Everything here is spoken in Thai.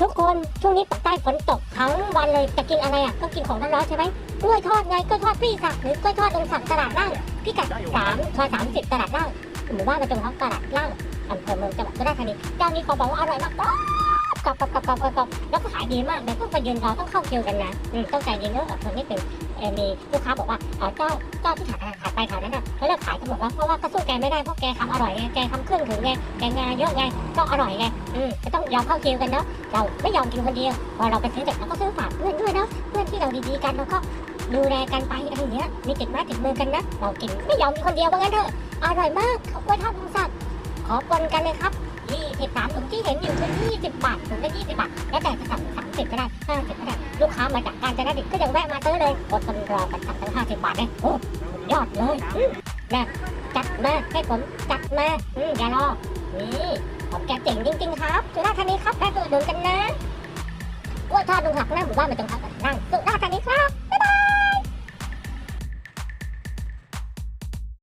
ทุกคนช่วงนี้ปากใต้ฝนตกทั้งวันเลยจะกินอะไรอะก็กินของร้อนๆใช่ไหมกล้วยทอดไงกล้วยทอดพี่สักหรือกล้วยทอดองค์สักตลาดล่างพี่กัดสามซอยสามสิบตลาดล่างหมู่บ้านประจงเขาตลาดล่างอำเภอเมืองจังหวัดสุราษฎร์ธานีเจ้านี้เขาบอกว่าอร่อยมากกรอบกรอบกรอบกรอบกรอบแล้วก็ขายดีมากแต่ต้องไปยืนรอต้องเข้าคิวกันนะต้องใจเย็นเนอะอดทนนิดนึงเป็น มีลูกค้าบอกว่าเออเจ้าเจ้าที่ขายขายไปขายนั้นน่ะเขาเลิกขายเขาบอกว่าเพราะว่าก็สู้แกไม่ได้เพราะแกทำอร่อยไงแกทำเครื่องถึงไงแกงานเยอะไงก็อร่อยไงอืมจะต้องยอมเข้าคิวกันเนาะเราไม่ยอมกินคนเดียวพอเราไปซื้อเสร็จเราก็ซื้อฝากเพื่อนด้วยเนาะเพื่อนที่เราดีๆกันเราก็ดูแลกันไปอะไรอย่างเงี้ยมีติดไม้ติดมือกันนะเรากินไม่ยอมกินคนเดียวว่างั้นเถอะอร่อยมากข้าวกล้วยทอดลุงศักดิ์ขอปนกันเลยครับ23ถุงที่เห็นอยู่คือ20บาทถุงละ20บ 50 ก็ได้ 50 ก็ได้ ลูกค้ามาจากการจะนัดก็ยังแวะมาเต้อเลยอดทนรอกันสักทั้าสิบาทเลยโอ้ยอดเลยนะจัดมาให้ผมจัดมาอย่ารอ นี่ผมแกเจ๋งจริง ๆ ครับสุราษฎร์นี้ครับแวะไปอุดหนุนกันนะว่าทอดดูหักหน้าหมู่บ้านมันจังครับนั่งสุด